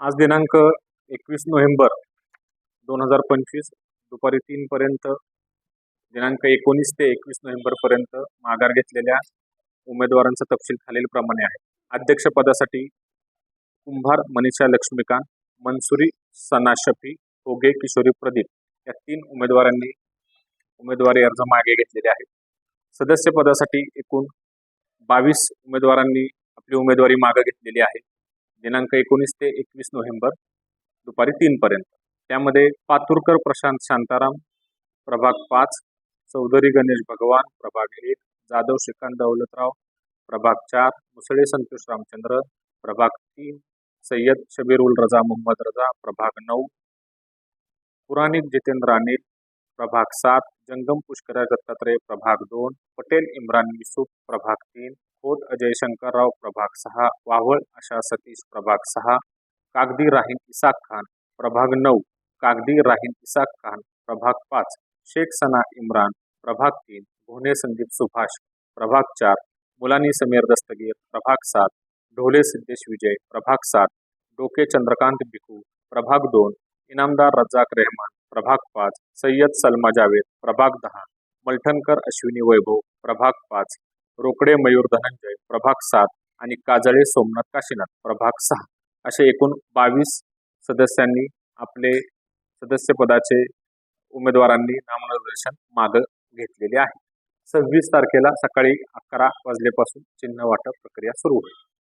आज दिनांक एकवीस नोव्हेंबर दोन हजार पंचवीस दुपारी तीनपर्यंत दिनांक एकोणीस ते एकवीस नोव्हेंबरपर्यंत माघार घेतलेल्या उमेदवारांचा तपशील खालीलप्रमाणे आहे. अध्यक्षपदासाठी कुंभार मनीषा लक्ष्मीकांत मनसुरी सना शफी होगे किशोरी प्रदीप या तीन उमेदवारांनी उमेदवारी अर्ज मागे घेतलेले आहेत. सदस्यपदासाठी एकूण बावीस उमेदवारांनी आपली उमेदवारी मागे घेतलेली आहे. दिनांक एकोणीस ते एकवीस नोव्हेंबर दुपारी तीनपर्यंत त्यामध्ये पातुरकर प्रशांत शांताराम प्रभाग पाच चौधरी गणेश भगवान प्रभाग एक जाधव श्रीकांत दौलतराव प्रभाग चार मुसळे संतोष रामचंद्र प्रभाग तीन सय्यद शबीर उल रजा मोहम्मद रजा प्रभाग नऊ पुराणिक जितेंद्र अनिल प्रभाग सात जंगम पुष्कर दत्तात्रय प्रभाग दोन पटेल इम्रान युसुफ प्रभाग तीन खोत अजय शंकरराव प्रभाग सहा वावळ आशा सतीश प्रभाग सहा कागदी राहीन इसाक खान प्रभाग नऊ कागदी राहीन इसाक खान प्रभाग पाच शेख सना इम्रान प्रभाग तीन भोने संदीप सुभाष प्रभाग चार मुलानी समीर दस्तगीर प्रभाग सात ढोले सिद्धेश विजय प्रभाग सात डोके चंद्रकांत बिकू प्रभाग दोन इनामदार रज्जाक रेहमान प्रभाग पाच सय्यद सलमा जावेद प्रभाग दहा मलठणकर अश्विनी वैभव प्रभाग पाच रोकडे मयूर धनंजय प्रभाग सात आणि काजळे सोमनाथ काशीनाथ प्रभाग सहा असे एकूण बावीस सदस्यांनी आपले सदस्यपदाचे उमेदवारांनी नामनिर्देशन मागं घेतलेले आहे. सव्वीस तारखेला सकाळी अकरा वाजल्यापासून चिन्ह वाटप प्रक्रिया सुरू होईल.